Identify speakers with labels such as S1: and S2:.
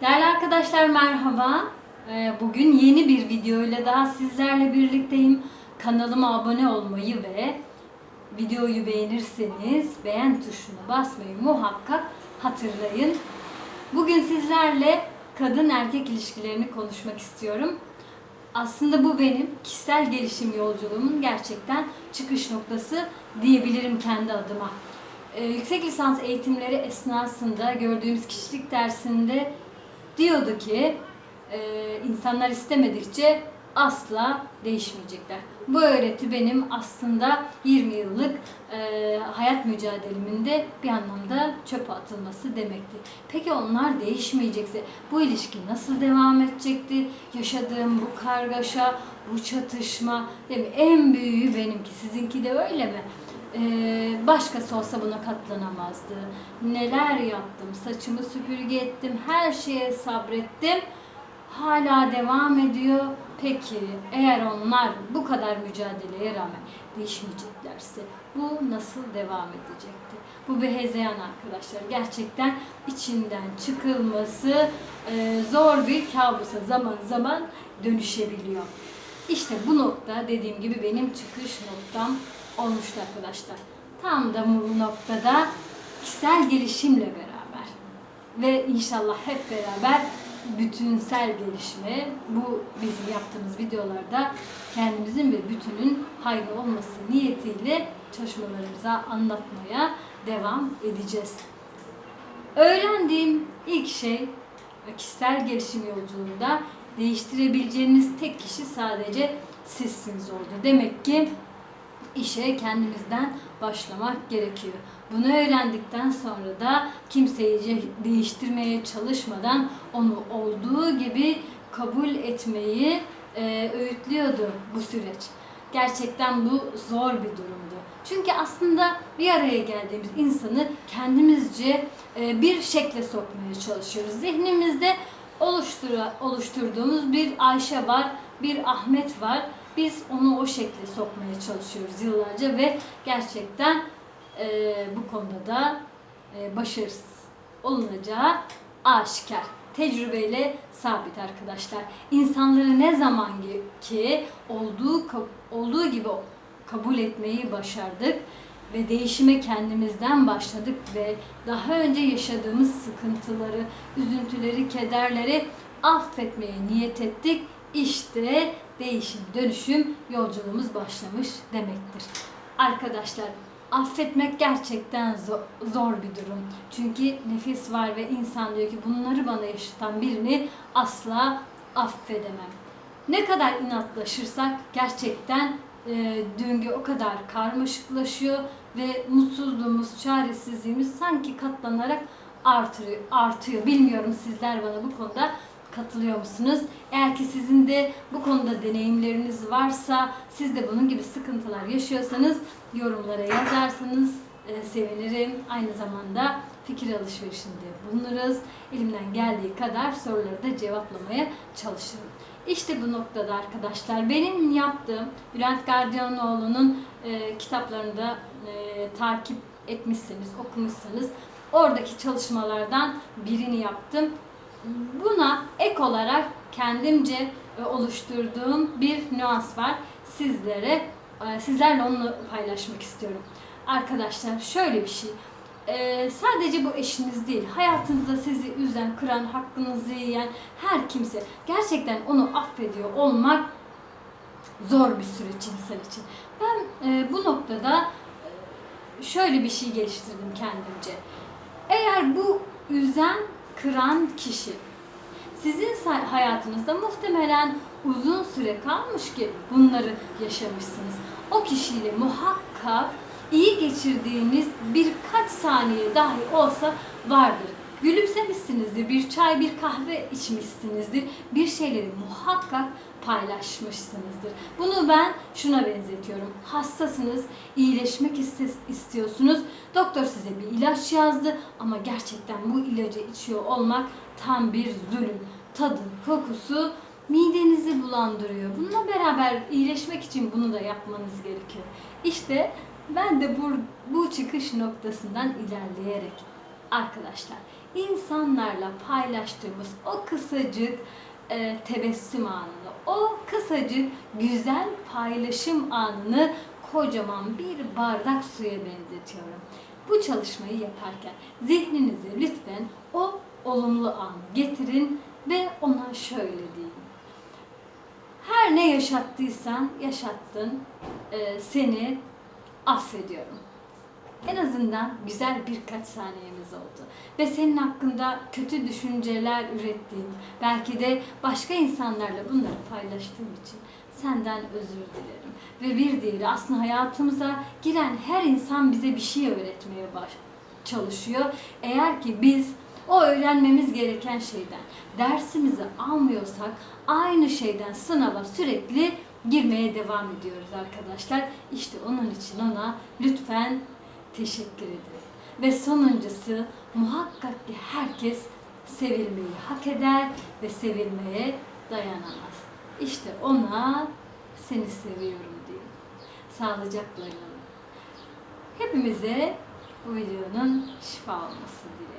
S1: Değerli arkadaşlar merhaba. Ee, Bugün yeni bir video ile daha sizlerle birlikteyim. Kanalıma abone olmayı ve videoyu beğenirseniz beğen tuşuna basmayı muhakkak hatırlayın. Bugün sizlerle kadın erkek ilişkilerini konuşmak istiyorum. Aslında bu benim kişisel gelişim yolculuğumun gerçekten çıkış noktası diyebilirim kendi adıma. Ee, yüksek lisans eğitimleri esnasında gördüğümüz kişilik dersinde diyordu ki e, insanlar istemedikçe asla değişmeyecekler. Bu öğreti benim aslında 20 yıllık e, hayat mücadelemin de bir anlamda çöpe atılması demekti. Peki onlar değişmeyecekse bu ilişki nasıl devam edecekti? Yaşadığım bu kargaşa, bu çatışma, değil mi? En büyüğü benimki. Sizinki de öyle mi? Ee, başkası olsa buna katlanamazdı. Neler yaptım, saçımı süpürge ettim, her şeye sabrettim. Hala devam ediyor. Peki eğer onlar bu kadar mücadeleye rağmen değişmeyeceklerse bu nasıl devam edecekti? Bu bir hezeyan arkadaşlar. Gerçekten içinden çıkılması e, zor bir kabusa zaman zaman dönüşebiliyor. İşte bu nokta dediğim gibi benim çıkış noktam olmuştu arkadaşlar. Tam da bu noktada kişisel gelişimle beraber ve inşallah hep beraber bütünsel gelişme bu bizim yaptığımız videolarda kendimizin ve bütünün hayrı olması niyetiyle çalışmalarımıza anlatmaya devam edeceğiz. Öğrendiğim ilk şey kişisel gelişim yolculuğunda değiştirebileceğiniz tek kişi sadece sizsiniz oldu. Demek ki işe kendimizden başlamak gerekiyor. Bunu öğrendikten sonra da kimseyi değiştirmeye çalışmadan onu olduğu gibi kabul etmeyi e, öğütlüyordu bu süreç. Gerçekten bu zor bir durumdu. Çünkü aslında bir araya geldiğimiz insanı kendimizce e, bir şekle sokmaya çalışıyoruz. Zihnimizde oluştur oluşturduğumuz bir Ayşe var, bir Ahmet var. Biz onu o şekle sokmaya çalışıyoruz yıllarca ve gerçekten e, bu konuda da e, başarısız olunacağı aşikar. Tecrübeyle sabit arkadaşlar. İnsanları ne zaman ki olduğu olduğu gibi kabul etmeyi başardık ve değişime kendimizden başladık ve daha önce yaşadığımız sıkıntıları, üzüntüleri, kederleri affetmeye niyet ettik. İşte değişim, dönüşüm yolculuğumuz başlamış demektir. Arkadaşlar affetmek gerçekten zor, bir durum. Çünkü nefis var ve insan diyor ki bunları bana yaşatan birini asla affedemem. Ne kadar inatlaşırsak gerçekten e, döngü o kadar karmaşıklaşıyor ve mutsuzluğumuz, çaresizliğimiz sanki katlanarak artıyor. artıyor. Bilmiyorum sizler bana bu konuda katılıyor musunuz? Eğer ki sizin de bu konuda deneyimleriniz varsa, siz de bunun gibi sıkıntılar yaşıyorsanız yorumlara yazarsanız e, sevinirim. Aynı zamanda fikir alışverişinde bulunuruz. Elimden geldiği kadar soruları da cevaplamaya çalışırım. İşte bu noktada arkadaşlar benim yaptığım Bülent Gardiyanoğlu'nun e, kitaplarında e, takip etmişseniz, okumuşsanız oradaki çalışmalardan birini yaptım. Buna ek olarak kendimce e, oluşturduğum bir nüans var. Sizlere e, sizlerle onu paylaşmak istiyorum. Arkadaşlar şöyle bir şey. Ee, sadece bu eşiniz değil, hayatınızda sizi üzen, kıran, hakkınızı yiyen her kimse gerçekten onu affediyor olmak zor bir süreç insan için. Ben e, bu noktada e, şöyle bir şey geliştirdim kendimce. Eğer bu üzen, kıran kişi sizin hayatınızda muhtemelen uzun süre kalmış ki bunları yaşamışsınız. O kişiyle muhakkak iyi geçirdiğiniz birkaç saniye dahi olsa vardır. Gülümsemişsinizdir, bir çay, bir kahve içmişsinizdir, bir şeyleri muhakkak paylaşmışsınızdır. Bunu ben şuna benzetiyorum. Hastasınız, iyileşmek istiyorsunuz. Doktor size bir ilaç yazdı ama gerçekten bu ilacı içiyor olmak tam bir zulüm. Tadı, kokusu midenizi bulandırıyor. Bununla beraber iyileşmek için bunu da yapmanız gerekiyor. İşte ben de bu, bu çıkış noktasından ilerleyerek arkadaşlar insanlarla paylaştığımız o kısacık e, tebessüm anını, o kısacık güzel paylaşım anını kocaman bir bardak suya benzetiyorum. Bu çalışmayı yaparken zihninize lütfen o olumlu anı getirin ve ona şöyle deyin. Her ne yaşattıysan yaşattın, e, seni affediyorum. En azından güzel birkaç saniyemiz oldu. Ve senin hakkında kötü düşünceler ürettiğim, belki de başka insanlarla bunları paylaştığım için senden özür dilerim. Ve bir diğeri aslında hayatımıza giren her insan bize bir şey öğretmeye baş çalışıyor. Eğer ki biz o öğrenmemiz gereken şeyden dersimizi almıyorsak aynı şeyden sınava sürekli girmeye devam ediyoruz arkadaşlar. İşte onun için ona lütfen teşekkür ederim. Ve sonuncusu muhakkak ki herkes sevilmeyi hak eder ve sevilmeye dayanamaz. İşte ona seni seviyorum diyor. Sağlıcakla. Hepimize bu videonun şifa olması dileğiyle.